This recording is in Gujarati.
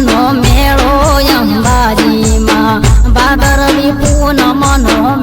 નો મેળો અંબાજીમાં. ભાદરવી પૂનમનો